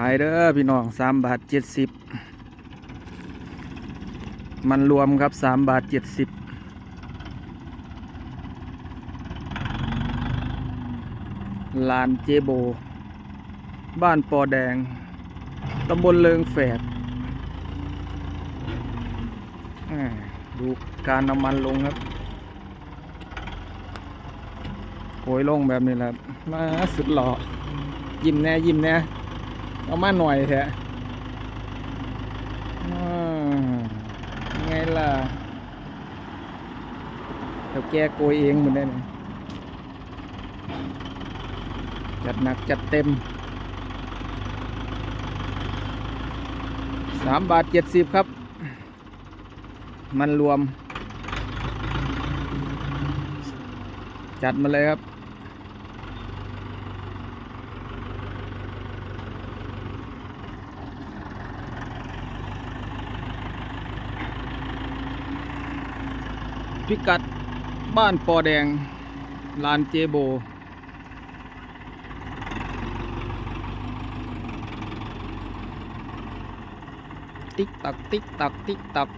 ขายเด้อพี่น้องสามบาทเจ็ดสิบมันรวมครับสามบาทเจ็ดสิบลานเจโบ บ้านปอแดง ตำบลเลิงแฝดดูการนำมันลงครับโอยลงแบบนี้แหละมาสุดหล่อยิ้มแน่ยิ้มแน่ เอามาหน่อยแท้อ่าไงล่ะเดี๋ยวแกโกยเองเหมดได้เลยจัดหนักจัดเต็มสามบาทเจ็ดสิบครับ มันรวม จัดมาเลยครับ พิกัดบ้านปอแดง ลานเจโบ ติ๊กตักติ๊กตักติ๊กตัก